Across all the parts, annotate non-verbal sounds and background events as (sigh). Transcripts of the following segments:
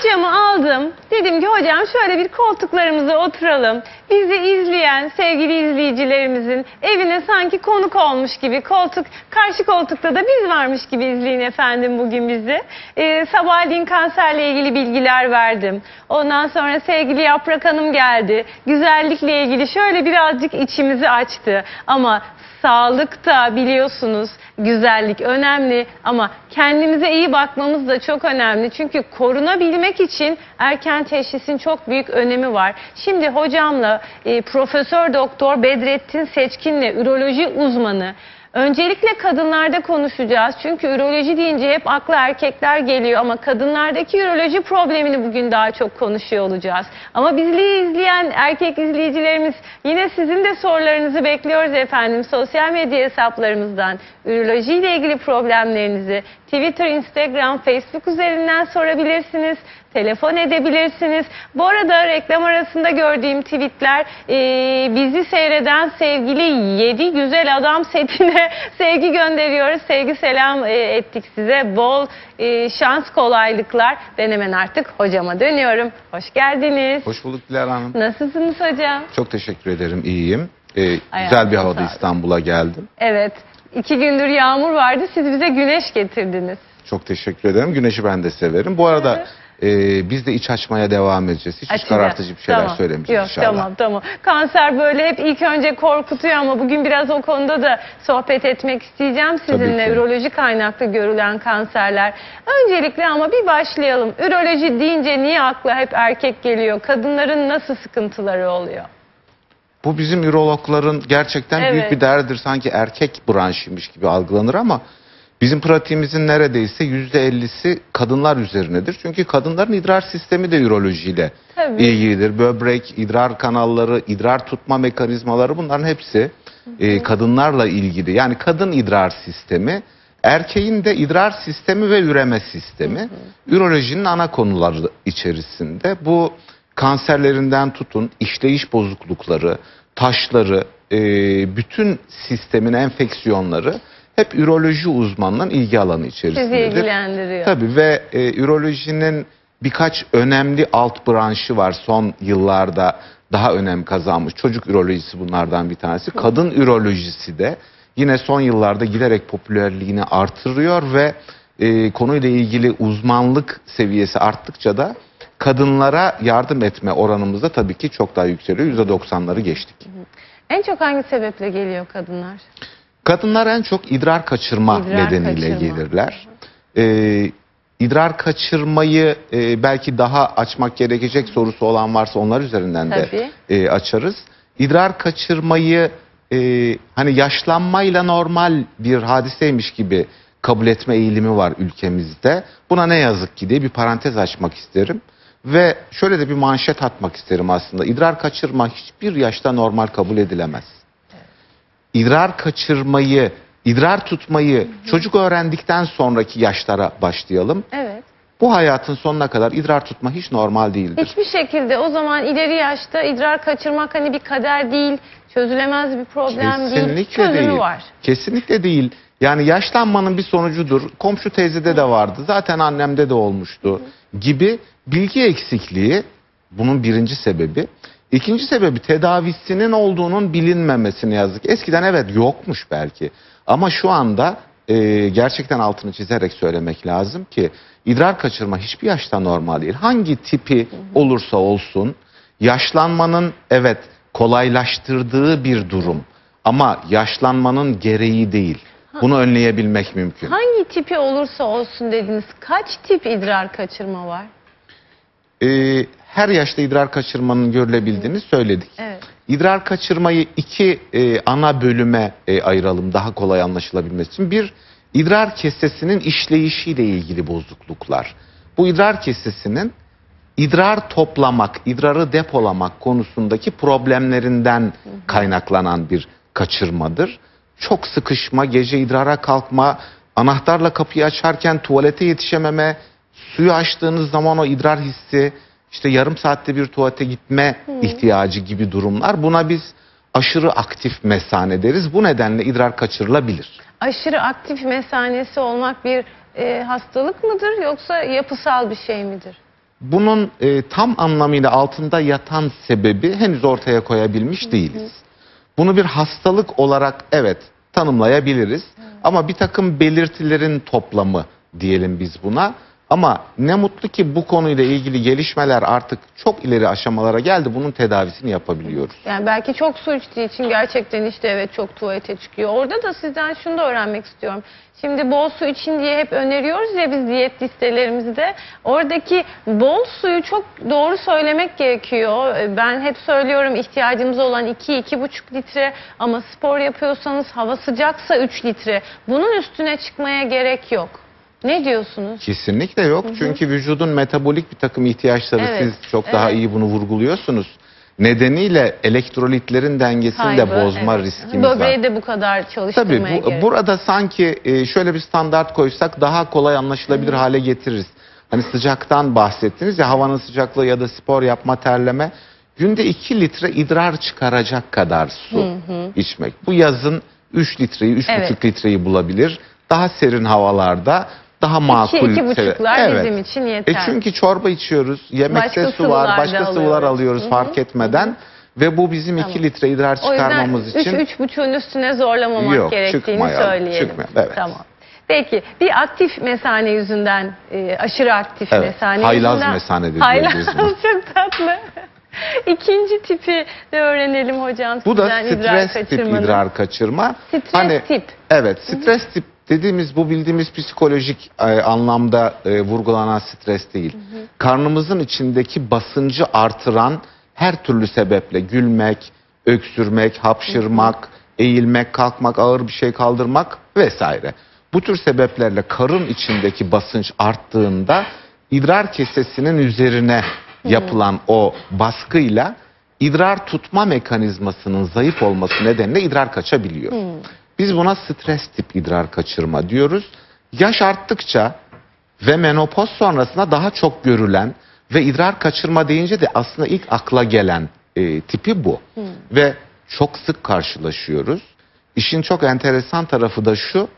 Hocamı aldım. Dedim ki hocam şöyle bir koltuklarımıza oturalım. Bizi izleyen sevgili izleyicilerimizin evine sanki konuk olmuş gibi koltuk, karşı koltukta da biz varmış gibi izleyin efendim bugün bizi. Ee, sabahleyin kanserle ilgili bilgiler verdim. Ondan sonra sevgili Yaprak Hanım geldi. Güzellikle ilgili şöyle birazcık içimizi açtı. Ama Sağlık da biliyorsunuz güzellik önemli ama kendimize iyi bakmamız da çok önemli. Çünkü korunabilmek için erken teşhisin çok büyük önemi var. Şimdi hocamla e, Profesör Doktor Bedrettin Seçkin'le üroloji uzmanı Öncelikle kadınlarda konuşacağız. Çünkü üroloji deyince hep akla erkekler geliyor ama kadınlardaki üroloji problemini bugün daha çok konuşuyor olacağız. Ama bizliği izleyen erkek izleyicilerimiz yine sizin de sorularınızı bekliyoruz efendim. Sosyal medya hesaplarımızdan üroloji ile ilgili problemlerinizi Twitter, Instagram, Facebook üzerinden sorabilirsiniz. Telefon edebilirsiniz. Bu arada reklam arasında gördüğüm tweetler e, bizi seyreden sevgili 7 güzel adam setine (laughs) sevgi gönderiyoruz. Sevgi selam e, ettik size. Bol e, şans kolaylıklar. Ben hemen artık hocama dönüyorum. Hoş geldiniz. Hoş bulduk Dilara Hanım. Nasılsınız hocam? Çok teşekkür ederim. İyiyim. Ee, güzel bir havada. İstanbul'a geldim. Evet. iki gündür yağmur vardı. Siz bize güneş getirdiniz. Çok teşekkür ederim. Güneşi ben de severim. Bu arada e, biz de iç açmaya devam edeceğiz. Hiç iç Açacağız. karartıcı bir şeyler Tamam. söylemeyeceğiz Yok, inşallah. Tamam tamam. Kanser böyle hep ilk önce korkutuyor ama bugün biraz o konuda da sohbet etmek isteyeceğim sizinle. ki. Üroloji kaynaklı görülen kanserler. Öncelikle ama bir başlayalım. Üroloji deyince niye akla hep erkek geliyor? Kadınların nasıl sıkıntıları oluyor? Bu bizim ürologların gerçekten Evet. büyük bir derdidir. Sanki erkek branşıymış gibi algılanır ama bizim pratiğimizin neredeyse yüzde ellisi kadınlar üzerinedir. Çünkü kadınların idrar sistemi de ürolojiyle Tabii. ilgilidir. Böbrek, idrar kanalları, idrar tutma mekanizmaları bunların hepsi e, kadınlarla ilgili. Yani kadın idrar sistemi, erkeğin de idrar sistemi ve üreme sistemi. Ürolojinin ana konuları içerisinde bu kanserlerinden tutun, işleyiş bozuklukları, taşları, e, bütün sistemin enfeksiyonları hep üroloji uzmanının ilgi alanı Sizi içerisindedir. ilgilendiriyor. Tabii ve e, ürolojinin birkaç önemli alt branşı var son yıllarda daha önem kazanmış. Çocuk ürolojisi bunlardan bir tanesi. Kadın ürolojisi de yine son yıllarda giderek popülerliğini artırıyor ve e, konuyla ilgili uzmanlık seviyesi arttıkça da kadınlara yardım etme oranımız da tabii ki çok daha yükseliyor. %90'ları geçtik. En çok hangi sebeple geliyor kadınlar? Kadınlar en çok idrar kaçırma İdrar nedeniyle kaçırma. gelirler. Ee, idrar kaçırmayı e, belki daha açmak gerekecek sorusu olan varsa onlar üzerinden de Tabii. e, açarız. İdrar kaçırmayı e, hani yaşlanmayla normal bir hadiseymiş gibi kabul etme eğilimi var ülkemizde. Buna ne yazık ki diye bir parantez açmak isterim. Ve şöyle de bir manşet atmak isterim aslında. İdrar kaçırma hiçbir yaşta normal kabul edilemez idrar kaçırmayı, idrar tutmayı çocuk öğrendikten sonraki yaşlara başlayalım. Evet. Bu hayatın sonuna kadar idrar tutma hiç normal değildir. Hiçbir şekilde o zaman ileri yaşta idrar kaçırmak hani bir kader değil, çözülemez bir problem değil, Kesinlikle çözümü değil. var. Kesinlikle değil. Yani yaşlanmanın bir sonucudur. Komşu teyzede de vardı. Zaten annemde de olmuştu gibi bilgi eksikliği bunun birinci sebebi. İkinci sebebi tedavisinin olduğunun bilinmemesi ne yazık ki. Eskiden evet yokmuş belki. Ama şu anda e, gerçekten altını çizerek söylemek lazım ki idrar kaçırma hiçbir yaşta normal değil. Hangi tipi olursa olsun yaşlanmanın evet kolaylaştırdığı bir durum ama yaşlanmanın gereği değil. Bunu önleyebilmek mümkün. Hangi tipi olursa olsun dediniz. Kaç tip idrar kaçırma var? Ee, her yaşta idrar kaçırmanın görülebildiğini söyledik. Evet. İdrar kaçırmayı iki e, ana bölüme e, ayıralım daha kolay anlaşılabilmesi için. Bir, idrar kesesinin işleyişiyle ilgili bozukluklar. Bu idrar kesesinin idrar toplamak, idrarı depolamak konusundaki problemlerinden kaynaklanan bir kaçırmadır. Çok sıkışma, gece idrara kalkma, anahtarla kapıyı açarken tuvalete yetişememe, suyu açtığınız zaman o idrar hissi, işte yarım saatte bir tuvalete gitme ihtiyacı gibi durumlar. Buna biz aşırı aktif mesane deriz. Bu nedenle idrar kaçırılabilir. Aşırı aktif mesanesi olmak bir e, hastalık mıdır yoksa yapısal bir şey midir? Bunun e, tam anlamıyla altında yatan sebebi henüz ortaya koyabilmiş değiliz. Bunu bir hastalık olarak evet tanımlayabiliriz. Ama bir takım belirtilerin toplamı diyelim biz buna. Ama ne mutlu ki bu konuyla ilgili gelişmeler artık çok ileri aşamalara geldi. Bunun tedavisini yapabiliyoruz. Yani belki çok su içtiği için gerçekten işte evet çok tuvalete çıkıyor. Orada da sizden şunu da öğrenmek istiyorum. Şimdi bol su için diye hep öneriyoruz ya biz diyet listelerimizde. Oradaki bol suyu çok doğru söylemek gerekiyor. Ben hep söylüyorum ihtiyacımız olan 2-2,5 litre ama spor yapıyorsanız hava sıcaksa 3 litre. Bunun üstüne çıkmaya gerek yok. Ne diyorsunuz? Kesinlikle yok. Çünkü vücudun metabolik bir takım ihtiyaçları Evet, siz çok daha evet. iyi bunu vurguluyorsunuz. Nedeniyle elektrolitlerin dengesini de Kaybı, bozma evet. riskimiz var. Böbreği de bu kadar Tabii çalıştırmaya bu, gerek burada sanki e, şöyle bir standart koysak daha kolay anlaşılabilir hale getiririz. Hani sıcaktan bahsettiniz ya havanın sıcaklığı ya da spor yapma terleme günde 2 litre idrar çıkaracak kadar su içmek. Bu yazın 3 litreyi 3,5 Evet. litreyi bulabilir. Daha serin havalarda daha makul. iki buçuklar seviye- bizim için yeter. E çünkü çorba içiyoruz, yemekte Başka su var, başka da sıvılar alıyoruz. alıyoruz Hı hı, fark etmeden ve bu bizim 2 Tamam. litre idrar O yüzden çıkarmamız için 3-3,5'un üstüne zorlamamak Yok, gerektiğini çıkmayalım, söyleyelim. çıkmayalım, evet. Tamam. Peki bir aktif mesane yüzünden, e, aşırı aktif Evet, mesane haylaz yüzünden. mesane Haylaz diyebiliriz buna. (laughs) çok tatlı. İkinci tipi de öğrenelim hocam. Bu da sizden idrar stres tip idrar kaçırma. Stres tip. Evet, stres tip dediğimiz bu bildiğimiz psikolojik e, anlamda e, vurgulanan stres değil. Karnımızın içindeki basıncı artıran her türlü sebeple gülmek, öksürmek, hapşırmak, eğilmek, kalkmak, ağır bir şey kaldırmak vesaire. Bu tür sebeplerle karın içindeki basınç arttığında idrar kesesinin üzerine yapılan o baskıyla idrar tutma mekanizmasının zayıf olması nedeniyle idrar kaçabiliyor. Biz buna stres tip idrar kaçırma diyoruz. Yaş arttıkça ve menopoz sonrasında daha çok görülen ve idrar kaçırma deyince de aslında ilk akla gelen e, tipi bu. Ve çok sık karşılaşıyoruz. İşin çok enteresan tarafı da şu.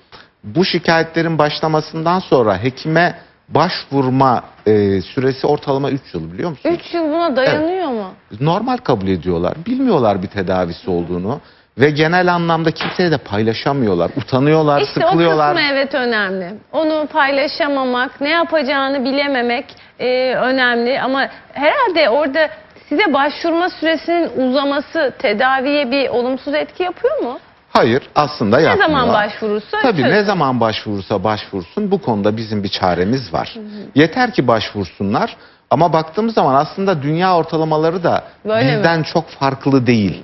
Bu şikayetlerin başlamasından sonra hekime başvurma e, süresi ortalama 3 yıl biliyor musunuz? 3 yıl buna dayanıyor mu? normal kabul ediyorlar. Bilmiyorlar bir tedavisi olduğunu ve genel anlamda kimseye de paylaşamıyorlar. Utanıyorlar, İşte sıkılıyorlar. o kısmı evet önemli. Onu paylaşamamak, ne yapacağını bilememek e, önemli. Ama herhalde orada size başvurma süresinin uzaması tedaviye bir olumsuz etki yapıyor mu? Hayır, aslında Ne yapmıyor. zaman başvurursa Tabii çözüm. ne zaman başvurursa başvursun bu konuda bizim bir çaremiz var. Yeter ki başvursunlar ama baktığımız zaman aslında dünya ortalamaları da Böyle mi? bizden çok farklı değil.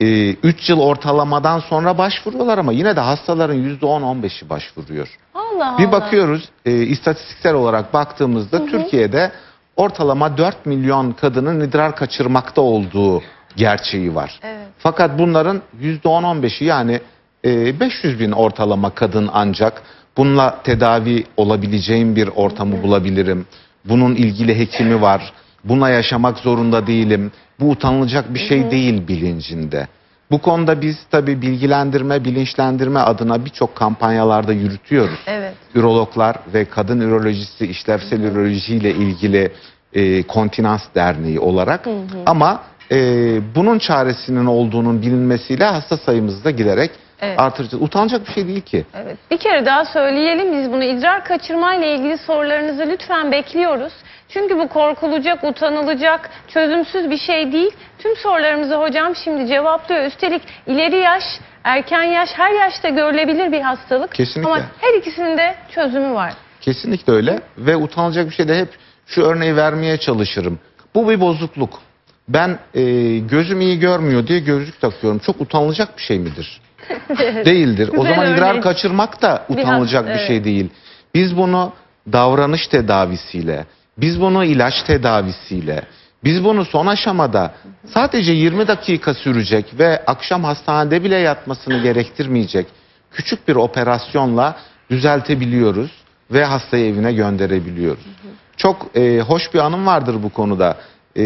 3 yıl ortalamadan sonra başvuruyorlar ama yine de hastaların %10-15'i başvuruyor. Allah Bir Allah. bakıyoruz e, istatistiksel olarak baktığımızda Türkiye'de ortalama 4 milyon kadının idrar kaçırmakta olduğu gerçeği var. Evet. Fakat bunların %10-15'i yani e, 500 bin ortalama kadın ancak bununla tedavi olabileceğim bir ortamı bulabilirim. Bunun ilgili hekimi var. Buna yaşamak zorunda değilim. Bu utanılacak bir şey değil bilincinde. Bu konuda biz tabii bilgilendirme, bilinçlendirme adına birçok kampanyalarda yürütüyoruz. Evet. Ürologlar ve kadın ürolojisi, işlevsel üroloji ile ilgili e, kontinans derneği olarak. Ama e, bunun çaresinin olduğunun bilinmesiyle hasta sayımız da giderek Evet. artıracağız. Utanacak bir şey değil ki. Evet. Bir kere daha söyleyelim biz bunu idrar kaçırma ile ilgili sorularınızı lütfen bekliyoruz. Çünkü bu korkulacak, utanılacak, çözümsüz bir şey değil. Tüm sorularımızı hocam şimdi cevaplıyor. Üstelik ileri yaş, erken yaş, her yaşta görülebilir bir hastalık. Kesinlikle. Ama her ikisinin de çözümü var. Kesinlikle öyle ve utanılacak bir şey de hep şu örneği vermeye çalışırım. Bu bir bozukluk. Ben e, gözüm iyi görmüyor diye gözlük takıyorum. Çok utanılacak bir şey midir? (laughs) Değildir. o zaman idrar örnek. kaçırmak da Bir utanılacak bir evet. şey değil. Biz bunu davranış tedavisiyle, biz bunu ilaç tedavisiyle, biz bunu son aşamada sadece 20 dakika sürecek ve akşam hastanede bile yatmasını gerektirmeyecek küçük bir operasyonla düzeltebiliyoruz ve hastayı evine gönderebiliyoruz. Çok e, hoş bir anım vardır bu konuda. E,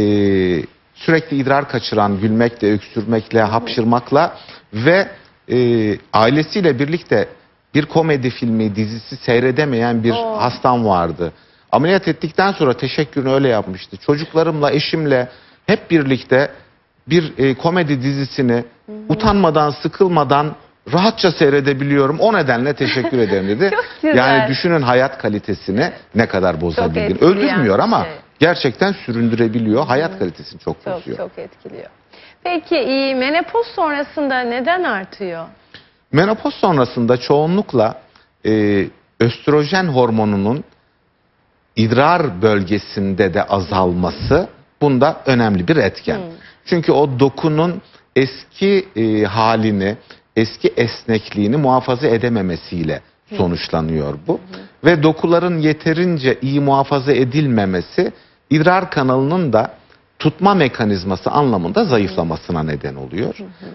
sürekli idrar kaçıran, gülmekle, öksürmekle, hapşırmakla ve e, ailesiyle birlikte bir komedi filmi, dizisi seyredemeyen bir Oo. hastam vardı. Ameliyat ettikten sonra teşekkürünü öyle yapmıştı. Çocuklarımla, eşimle hep birlikte bir e, komedi dizisini utanmadan, sıkılmadan rahatça seyredebiliyorum. O nedenle teşekkür ederim dedi. (laughs) Yani düşünün hayat kalitesini ne kadar etkileyen Öldürmüyor ama şey. gerçekten süründürebiliyor. Hayat kalitesini çok, Çok bozuyor. çok etkiliyor. Peki iyi menopoz sonrasında neden artıyor? Menopoz sonrasında çoğunlukla e, östrojen hormonunun idrar bölgesinde de azalması bunda önemli bir etken. Çünkü o dokunun eski e, halini, eski esnekliğini muhafaza edememesiyle sonuçlanıyor bu. Ve dokuların yeterince iyi muhafaza edilmemesi idrar kanalının da tutma mekanizması anlamında zayıflamasına neden oluyor.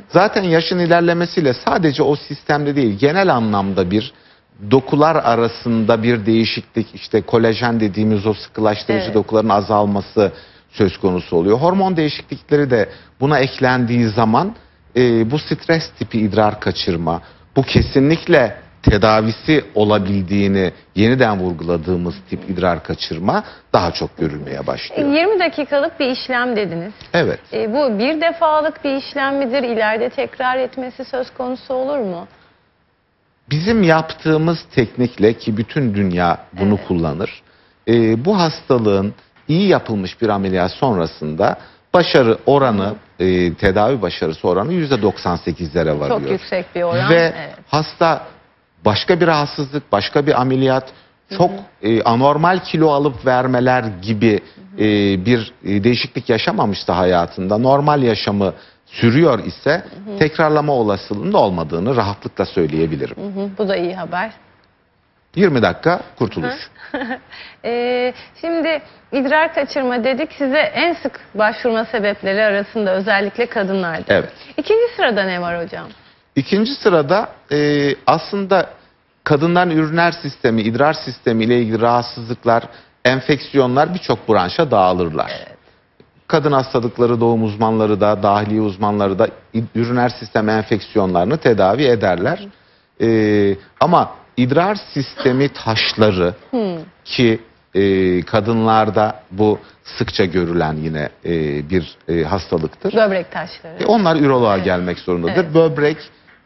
Zaten yaşın ilerlemesiyle sadece o sistemde değil genel anlamda bir dokular arasında bir değişiklik işte kolajen dediğimiz o sıkılaştırıcı Evet. dokuların azalması söz konusu oluyor. Hormon değişiklikleri de buna eklendiği zaman e, bu stres tipi idrar kaçırma bu kesinlikle tedavisi olabildiğini yeniden vurguladığımız tip idrar kaçırma daha çok görülmeye E, başlıyor. 20 dakikalık bir işlem dediniz. Evet. E, bu bir defalık bir işlem midir? İleride tekrar etmesi söz konusu olur mu? Bizim yaptığımız teknikle ki bütün dünya bunu kullanır. e, bu hastalığın iyi yapılmış bir ameliyat sonrasında başarı oranı, e, tedavi başarısı oranı %98'lere varıyor. Çok yüksek bir oran. Ve Evet. hasta başka bir rahatsızlık, başka bir ameliyat, çok e, anormal kilo alıp vermeler gibi e, bir e, değişiklik yaşamamışsa hayatında, normal yaşamı sürüyor ise tekrarlama olasılığının olmadığını rahatlıkla söyleyebilirim. Hı hı, bu da iyi haber. 20 dakika kurtuluş. (laughs) E, şimdi idrar kaçırma dedik. Size en sık başvurma sebepleri arasında özellikle kadınlar dedik. Evet. İkinci sırada ne var hocam? İkinci sırada e, aslında kadınların üriner sistemi, idrar sistemi ile ilgili rahatsızlıklar, enfeksiyonlar birçok branşa dağılırlar. Kadın hastalıkları doğum uzmanları da, dahiliye uzmanları da üriner sistem enfeksiyonlarını tedavi ederler. E, ama idrar sistemi taşları ki e, kadınlarda bu sıkça görülen yine e, bir e, hastalıktır. Böbrek taşları. E, Onlar üroloğa gelmek zorundadır. Evet. Böbrek,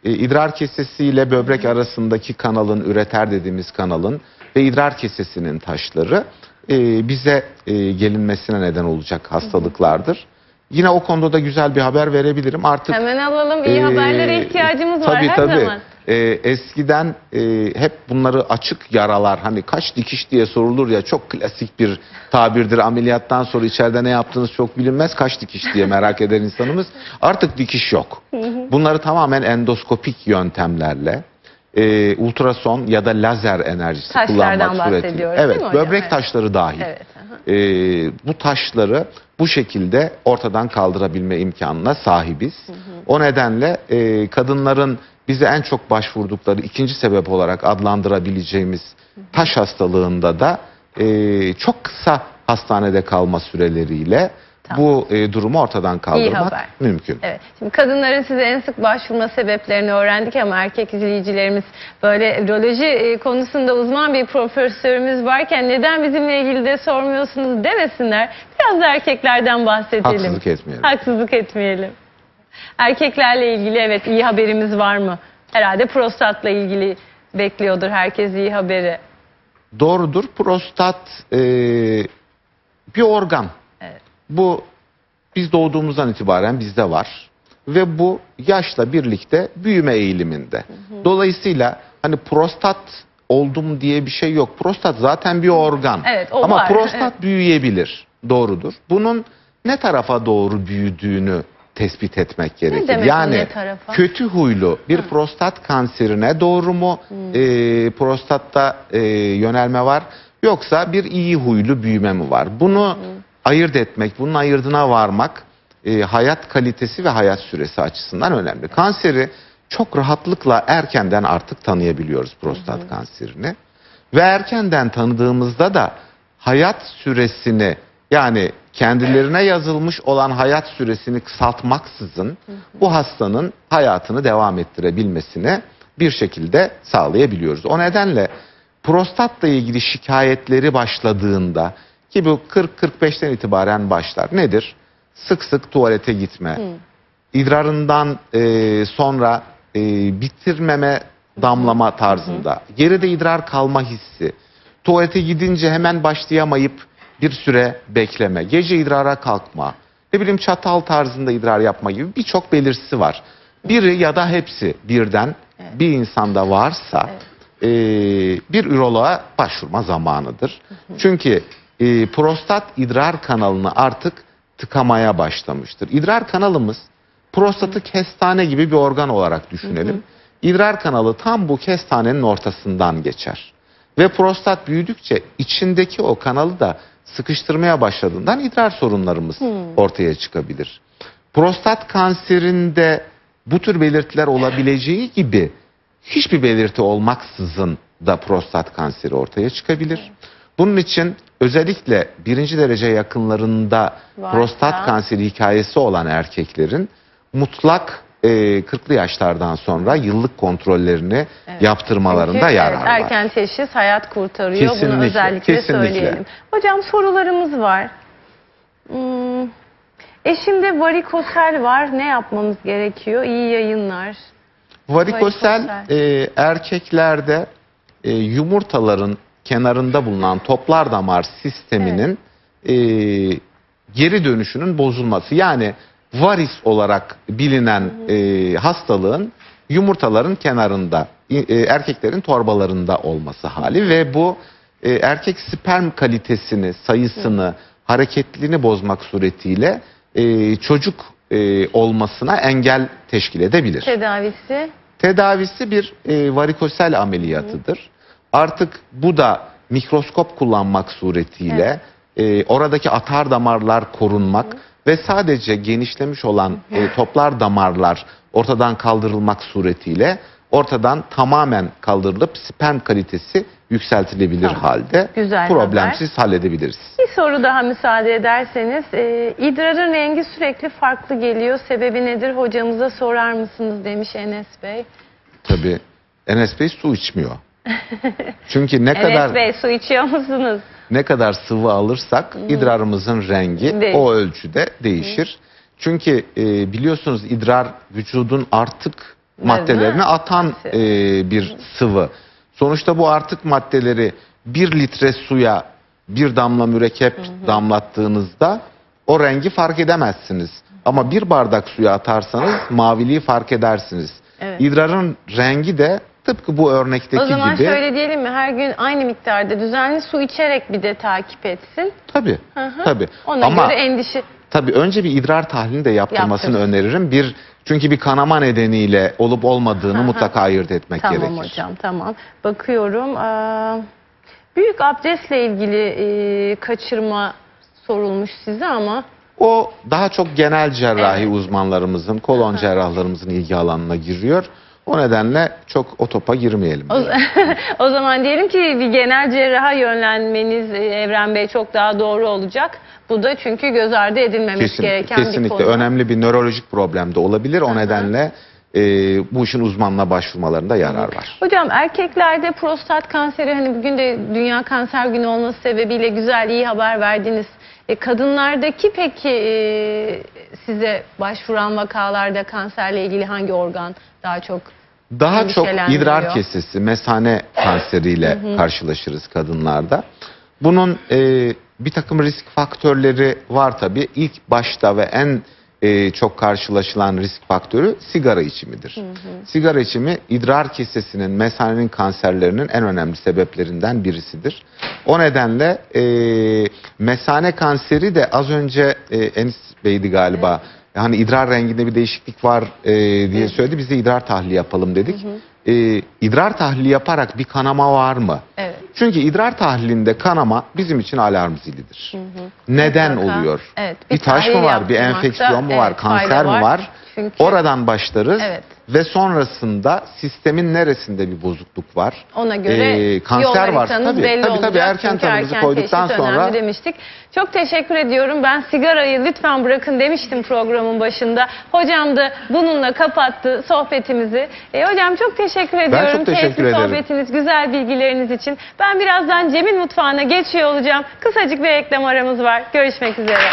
e, idrar kesesi ile böbrek arasındaki kanalın, üreter dediğimiz kanalın ve idrar kesesinin taşları e, bize e, gelinmesine neden olacak hastalıklardır. Yine o konuda da güzel bir haber verebilirim. Artık Hemen alalım. İyi ee, haberlere ihtiyacımız var tabii, her tabii. zaman. Ee, eskiden e, hep bunları açık yaralar hani kaç dikiş diye sorulur ya çok klasik bir tabirdir. Ameliyattan sonra içeride ne yaptığınız çok bilinmez kaç dikiş diye merak eder insanımız. Artık dikiş yok. Bunları tamamen endoskopik yöntemlerle e, ultrason ya da lazer enerjisi Taşlardan kullanmak suretiyle. bahsediyoruz, Evet, değil mi hocam? böbrek Evet. taşları dahil Evet. aha. e, bu taşları bu şekilde ortadan kaldırabilme imkanına sahibiz. O nedenle e, kadınların bize en çok başvurdukları ikinci sebep olarak adlandırabileceğimiz taş hastalığında da e, çok kısa hastanede kalma süreleriyle Tamam. bu e, durumu ortadan kaldırmak mümkün. Evet. Şimdi kadınların size en sık başvurma sebeplerini öğrendik ama erkek izleyicilerimiz böyle üroloji e, konusunda uzman bir profesörümüz varken neden bizimle ilgili de sormuyorsunuz demesinler. Biraz da erkeklerden bahsedelim. Haksızlık etmeyelim. Haksızlık etmeyelim. Erkeklerle ilgili evet iyi haberimiz var mı? Herhalde prostatla ilgili bekliyordur herkes iyi haberi. Doğrudur. Prostat e, bir organ. Bu biz doğduğumuzdan itibaren bizde var. Ve bu yaşla birlikte büyüme eğiliminde. Dolayısıyla hani prostat oldum diye bir şey yok. Prostat zaten bir organ. Evet, o Ama var, prostat evet. büyüyebilir. Doğrudur. Bunun ne tarafa doğru büyüdüğünü tespit etmek gerekir. demek o yani ne kötü huylu bir prostat kanserine doğru mu e, prostatta e, yönelme var yoksa bir iyi huylu büyüme mi var? Bunu ayırt etmek, bunun ayırdına varmak e, hayat kalitesi ve hayat süresi açısından önemli. Kanseri çok rahatlıkla erkenden artık tanıyabiliyoruz prostat kanserini. Ve erkenden tanıdığımızda da hayat süresini yani kendilerine yazılmış olan hayat süresini kısaltmaksızın bu hastanın hayatını devam ettirebilmesine bir şekilde sağlayabiliyoruz. O nedenle prostatla ilgili şikayetleri başladığında ki bu 40-45'ten itibaren başlar. Nedir? Sık sık tuvalete gitme, idrarından e, sonra e, bitirmeme damlama tarzında, geride idrar kalma hissi, tuvalete gidince hemen başlayamayıp bir süre bekleme, gece idrara kalkma, ne bileyim çatal tarzında idrar yapma gibi birçok belirtisi var. Biri ya da hepsi birden bir insanda varsa e, bir üroloğa başvurma zamanıdır. Çünkü e, prostat idrar kanalını artık tıkamaya başlamıştır. İdrar kanalımız prostatı kestane gibi bir organ olarak düşünelim. İdrar kanalı tam bu kestanenin ortasından geçer. Ve prostat büyüdükçe içindeki o kanalı da sıkıştırmaya başladığından idrar sorunlarımız ortaya çıkabilir. Prostat kanserinde bu tür belirtiler olabileceği gibi hiçbir belirti olmaksızın da prostat kanseri ortaya çıkabilir. Bunun için özellikle birinci derece yakınlarında Varsa- prostat kanseri hikayesi olan erkeklerin mutlak e, 40'lı yaşlardan sonra yıllık kontrollerini yaptırmalarında Çünkü, yarar evet, var. Erken teşhis hayat kurtarıyor. Bunu Kesinlikle, özellikle kesinlikle. söyleyelim. Hocam sorularımız var. Hmm, eşimde varikosel var. Ne yapmamız gerekiyor? İyi yayınlar. Varikosel Varikosel. e, erkeklerde e, yumurtaların kenarında bulunan toplar damar sisteminin e, geri dönüşünün bozulması. Yani varis olarak bilinen e, hastalığın yumurtaların kenarında, e, erkeklerin torbalarında olması hali ve bu e, erkek sperm kalitesini, sayısını, hareketliliğini bozmak suretiyle e, çocuk e, olmasına engel teşkil edebilir. Tedavisi. Tedavisi bir e, varikosel ameliyatıdır. Artık bu da mikroskop kullanmak suretiyle e, oradaki atar damarlar korunmak ve sadece genişlemiş olan e, toplar damarlar ortadan kaldırılmak suretiyle ortadan tamamen kaldırılıp sperm kalitesi yükseltilebilir Tamam. halde Güzel problemsiz halledebiliriz. Bir soru daha müsaade ederseniz. Ee, idrarın rengi sürekli farklı geliyor. Sebebi nedir? Hocamıza sorar mısınız demiş Enes Bey. Tabii Enes Bey su içmiyor. (laughs) Çünkü ne Enes kadar Bey su içiyor musunuz? ne kadar sıvı alırsak idrarımızın rengi Değişir. o ölçüde değişir. Çünkü e, biliyorsunuz idrar vücudun artık maddelerini atan e, bir sıvı. Sonuçta bu artık maddeleri bir litre suya bir damla mürekkep damlattığınızda o rengi fark edemezsiniz. Ama bir bardak suya atarsanız maviliği fark edersiniz. Evet. İdrarın rengi de tıpkı bu örnekteki O zaman gibi. şöyle diyelim mi? Her gün aynı miktarda düzenli su içerek bir de takip etsin. Tabii. Hı hı. Tabii. Ona Ama göre endişe. Tabii önce bir idrar tahlilini de yaptırmasını Yaptırsın. öneririm. Bir çünkü bir kanama nedeniyle olup olmadığını Hı hı. mutlaka ayırt etmek Tamam gerekir. hocam tamam. Bakıyorum. Aa, büyük abdestle ilgili e, kaçırma sorulmuş size ama O daha çok genel cerrahi Evet. uzmanlarımızın, kolon cerrahlarımızın ilgi alanına giriyor. O nedenle çok o topa girmeyelim. o, (laughs) o zaman diyelim ki bir genel cerraha yönlenmeniz e, Evren Bey çok daha doğru olacak. Bu da çünkü göz ardı edilmemesi kesinlikle, gereken bir kesinlikle konu. önemli bir nörolojik problem de olabilir. O nedenle e, bu işin uzmanına başvurmalarında yarar var. Hocam erkeklerde prostat kanseri hani bugün de Dünya Kanser Günü olması sebebiyle güzel iyi haber verdiniz. E, kadınlardaki peki e, size başvuran vakalarda kanserle ilgili hangi organ daha çok Daha çok idrar kesesi, mesane kanseriyle karşılaşırız kadınlarda. Bunun e, bir takım risk faktörleri var tabii. İlk başta ve en e, çok karşılaşılan risk faktörü sigara içimidir. Sigara içimi idrar kesesinin, mesanenin kanserlerinin en önemli sebeplerinden birisidir. O nedenle e, mesane kanseri de az önce e, Enis Bey'di galiba. Hani idrar renginde bir değişiklik var e, diye söyledi. Biz de idrar tahlili yapalım dedik. E, idrar tahlili yaparak bir kanama var mı? Evet. Çünkü idrar tahlilinde kanama bizim için alarm zilidir. Neden Mutlaka. oluyor? Evet, bir, bir taş mı var, bir enfeksiyon mu var, evet, kanser mi var. Çünkü- Oradan başlarız. Evet. ve sonrasında sistemin neresinde bir bozukluk var? Ona göre Ee, kanser yol var. haritanız Tabii, belli tabii, olacak. tabii, erken Çünkü tanımızı erken koyduktan sonra- demiştik. Çok teşekkür ediyorum. Ben sigarayı lütfen bırakın demiştim programın başında. Hocam da bununla kapattı sohbetimizi. E, hocam çok teşekkür ediyorum. çok teşekkür Keyifli ederim. sohbetiniz, güzel bilgileriniz için. Ben birazdan Cem'in mutfağına geçiyor olacağım. Kısacık bir reklam aramız var. Görüşmek üzere.